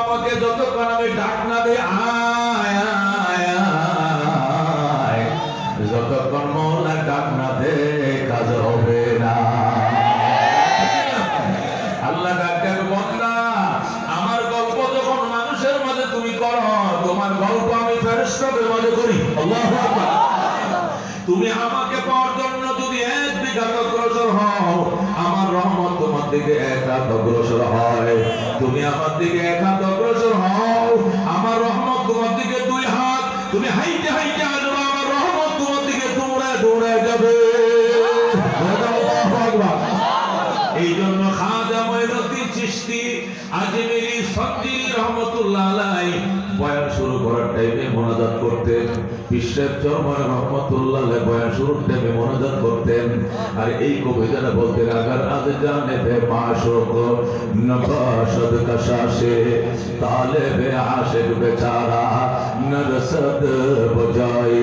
আমাকে যতক্ষণ আমি ডাক না যতক্ষণ মৌলা ডাক না দে কাজ হবে না। আল্লাহ ডাক্তার বন্দা, আমার গল্প যখন মানুষের মাঝে তুমি করো, তোমার গল্প আমি ফেরেশতাদের মাঝে করি। তুমি আমাকে পাওয়ার দিকে এক অগ্রসর হয়। তুমি আমার দিকে এক অগ্রসর হও। আমার রহমত তোমার দিকে দুই হাত। তুমি হাইটে হাইটে আসবে, আমার রহমত তোমার দিকে দৌড়ে দৌড়ে যাবে। এই জন্য খাজা মঈনুদ্দিন চিশতি আজমেরি সঞ্জিনী রহমতুল্লাহ আলাই বয়ান শুরু করার টাইমে মোনাজাত করতেন। বিশ্বের চরমার রহমতুল্লাহ বয়ান শুরুর টাইমে মোনাজাত আর এই কবিতাটা বলতে রাখার আজ জানে বে মাশুক নবাশদ কশাশে তালেবে আশিক বেচারা, নরসদ বজাই